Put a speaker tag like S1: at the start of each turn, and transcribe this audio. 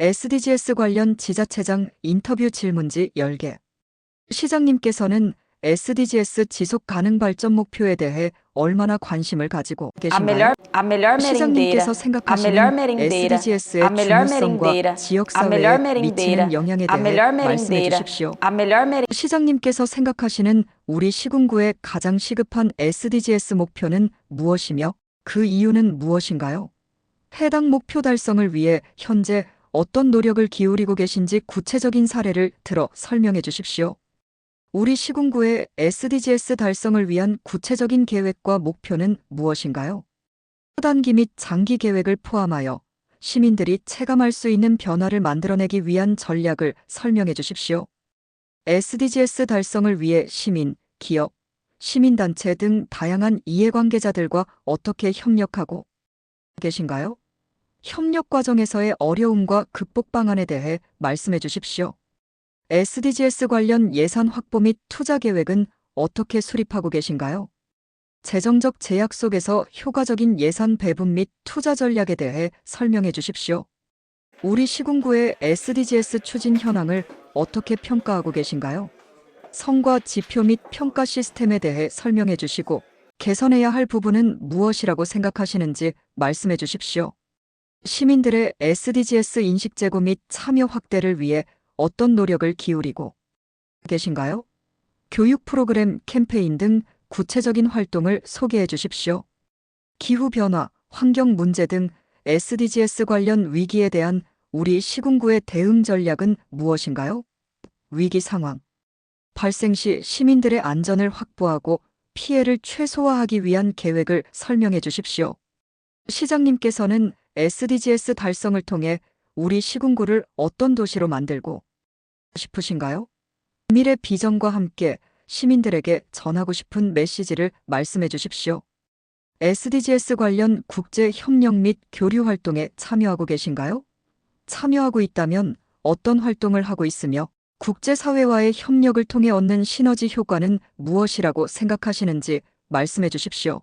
S1: SDGs 관련 지자체장 인터뷰 질문지 10개. 시장님께서는 SDGs 지속 가능 발전 목표에 대해 얼마나 관심을 가지고 계신가요? 시장님께서 생각하시는 SDGs의 중요성과
S2: merendeira,
S1: 지역
S2: a melhor
S1: 사회에
S2: merendeira,
S1: 미치는 영향에 대해 말씀해 주십시오. 시장님께서 생각하시는 우리 시군구의 가장 시급한 SDGs 목표는 무엇이며 그 이유는 무엇인가요? 해당 목표 달성을 위해 현재 어떤 노력을 기울이고 계신지 구체적인 사례를 들어 설명해 주십시오. 우리 시군구의 SDGs 달성을 위한 구체적인 계획과 목표는 무엇인가요? 단기 및 장기 계획을 포함하여 시민들이 체감할 수 있는 변화를 만들어내기 위한 전략을 설명해 주십시오. SDGs 달성을 위해 시민, 기업, 시민단체 등 다양한 이해관계자들과 어떻게 협력하고 계신가요? 협력 과정에서의 어려움과 극복 방안에 대해 말씀해 주십시오. SDGs 관련 예산 확보 및 투자 계획은 어떻게 수립하고 계신가요? 재정적 제약 속에서 효과적인 예산 배분 및 투자 전략에 대해 설명해 주십시오. 우리 시군구의 SDGs 추진 현황을 어떻게 평가하고 계신가요? 성과 지표 및 평가 시스템에 대해 설명해 주시고 개선해야 할 부분은 무엇이라고 생각하시는지 말씀해 주십시오. 시민들의 SDGs 인식 제고 및 참여 확대를 위해 어떤 노력을 기울이고 계신가요? 교육 프로그램, 캠페인 등 구체적인 활동을 소개해 주십시오. 기후변화, 환경 문제 등 SDGs 관련 위기에 대한 우리 시군구의 대응 전략은 무엇인가요? 위기 상황. 발생 시 시민들의 안전을 확보하고 피해를 최소화하기 위한 계획을 설명해 주십시오. 시장님께서는 SDGs 달성을 통해 우리 시군구를 어떤 도시로 만들고 싶으신가요? 미래 비전과 함께 시민들에게 전하고 싶은 메시지를 말씀해 주십시오. SDGs 관련 국제 협력 및 교류 활동에 참여하고 계신가요? 참여하고 있다면 어떤 활동을 하고 있으며 국제사회와의 협력을 통해 얻는 시너지 효과는 무엇이라고 생각하시는지 말씀해 주십시오.